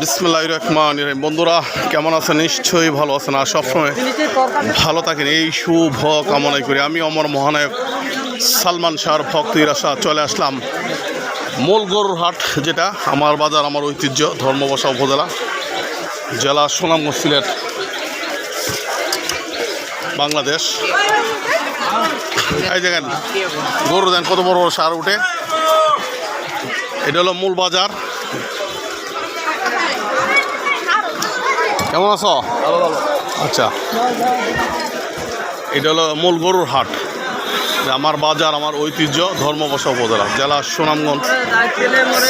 বিসমুল্লাহ বন্ধুরা, কেমন আছেন? নিশ্চয়ই ভালো আছেন আর সবসময় ভালো থাকেন। এই শুভ কামনাই করি। আমি অমর মহানায়ক সালমান শাহর ভক্তের আশা চলে আসলাম মূল গরুর হাট, যেটা আমার বাজার, আমার ঐতিহ্য, ধর্মবসা উপজেলা, জেলা সুনামগঞ্জ সিলেট, বাংলাদেশ। এই দেখেন, গরু দেন কত বড় বড় সার উঠে। এটা হলো মূল বাজার। কেমন আছো? আচ্ছা। এটা হলো মূল গরুর হাট। যে আমার বাজার আমার ঐতিহ্য ধর্মবসা উপজেলা জেলা সুনামগঞ্জ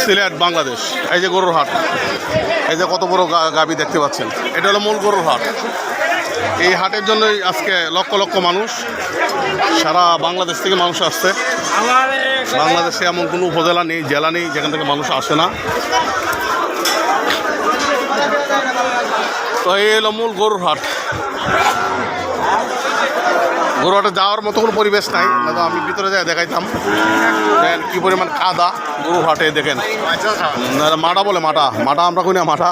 সিলেট বাংলাদেশ। এই যে গরুর হাট। এই যে কত বড় গাবি দেখতে পাচ্ছেন। এটা হলো মূল গরুর হাট। এই হাটের জন্যই আজকে লক্ষ লক্ষ মানুষ সারা বাংলাদেশ থেকে মানুষ আসছে। বাংলাদেশে এমন কোনো উপজেলা নেই জেলা নেই যেখান থেকে মানুষ আসে না। তো এই হলো মূল গরুর হাট। গরু হাটে যাওয়ার মতো কোনো পরিবেশ নাই নয়তো আমি ভিতরে যাই দেখাইতাম। দেখেন কি পরিমাণ কাদা গরু হাটে দেখেন। মাটা বলে মাটা মাটা আমরা কই না মাটা?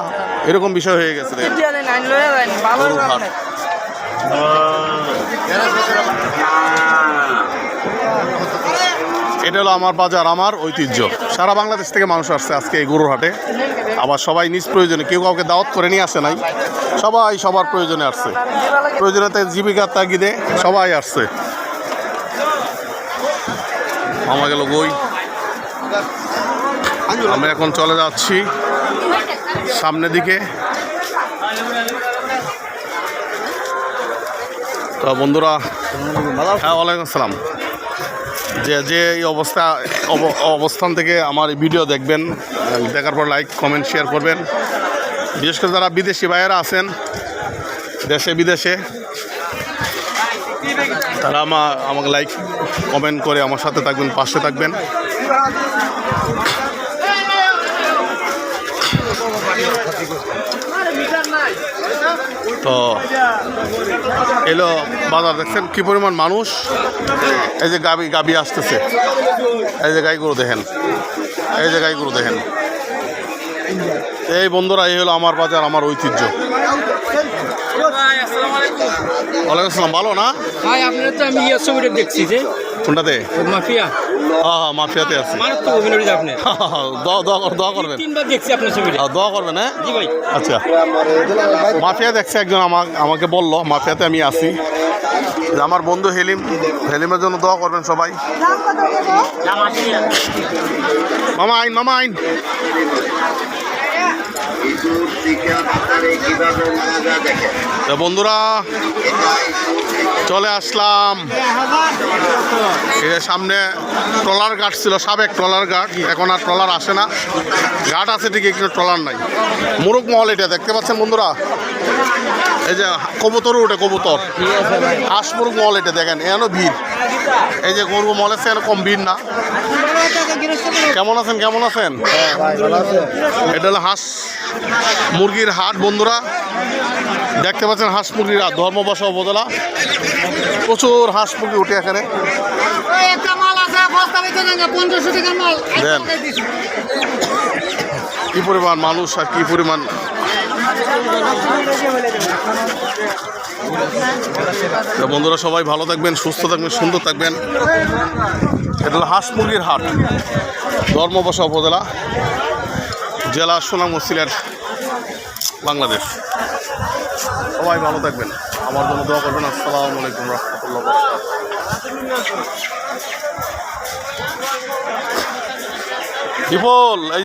এরকম বিষয় হয়ে গেছে। গরুর হাট। এটা হলো আমার বাজার, আমার ঐতিহ্য। সারা বাংলাদেশ থেকে মানুষ আসছে আজকে এই গরুর আবার সবাই নিজ প্রয়োজনে, কেউ কাউকে দাওয়াত করে নিয়ে আসে নাই। সবাই সবার প্রয়োজনে আসছে। প্রয়োজনীয়তা জীবিকার তাগিদে সবাই আসছে। মামা গেল বই আমরা এখন চলে যাচ্ছি সামনের দিকে। তো বন্ধুরা হ্যাঁ ওয়ালাইকুম আসসালাম। যে যে এই অবস্থা, অব- অবস্থান থেকে আমার ভিডিও দেখবেন, দেখার পর লাইক কমেন্ট শেয়ার করবেন। বিশেষ করে যারা বিদেশি ভাইয়েরা আছেন, দেশে, বিদেশে, তারা আমা, আমাকে লাইক কমেন্ট করে আমার সাথে থাকবেন, পাশে থাকবেন। তো এলো বাজার দেখছেন কি পরিমাণ মানুষ? এই যে গাবি গাবি আসতেছে। এই যে গাইগুলো দেখেন। এই যে গাইগুলো দেখেন। এই বন্ধুরা এই হলো আমার বাজার আমার ঐতিহ্য। ওয়ালাইকুম আসসালাম। ভালো না? ভাই আপনার তো আমি ইয়ে ছবিটা দেখছি যে। কোনটাতে? মাফিয়া। হ্যাঁ হ্যাঁ মাফিয়াতে আছি। মারাত্মক অভিনয় আপনি দোয়া দোয়া কর- দোয়া করবেন। তিনবার দেখছি আপনার ছবিটা। দোয়া করবেন হ্যাঁ? জি ভাই। আচ্ছা। মাফিয়া দেখছে একজন আমাকে আমাকে বলল মাফিয়াতে আমি আছি। যে আমার বন্ধু হেলিম হেলিমের জন্য দোয়া করবেন সবাই। মামা আইন মামা আইন। বন্ধুরা, চলে আসলাম। যে সামনে ট্রলার ঘাট ছিল, সাবেক ট্রলার ঘাট। এখন আর ট্রলার আসে না। ঘাট আছে ঠিক কিন্তু ট্রলার নাই। মুরুক মহল এটা, দেখতে পাচ্ছেন বন্ধুরা? এই যে কবুতরও উঠে কবুতর। হাঁস মুরুক মহল এটা দেখেন এখনও ভিড়। এই যে গরু আছে, এখানে কম ভিড় না। কেমন আছেন কেমন আছেন? এটা হলো হাঁস মুরগির হাট, বন্ধুরা। দেখতে পাচ্ছেন হাঁস মুরগির হাট, ধর্মবাসা উপজেলা। প্রচুর হাঁস মুরগি উঠে এখানে। কি পরিমাণ মানুষ আর কি পরিমাণ বন্ধুরা সবাই ভালো থাকবেন, সুস্থ থাকবেন, সুন্দর থাকবেন। এটা হলো হাঁস মুরগির হাট, ধর্মবাসা উপজেলা, জেলা সুনামগঞ্জ সিলেট বাংলাদেশ। সবাই ভালো থাকবেন, আমার জন্য দোয়া করবেন। আসসালামু আলাইকুম রহমতুল্লাহ বিপুল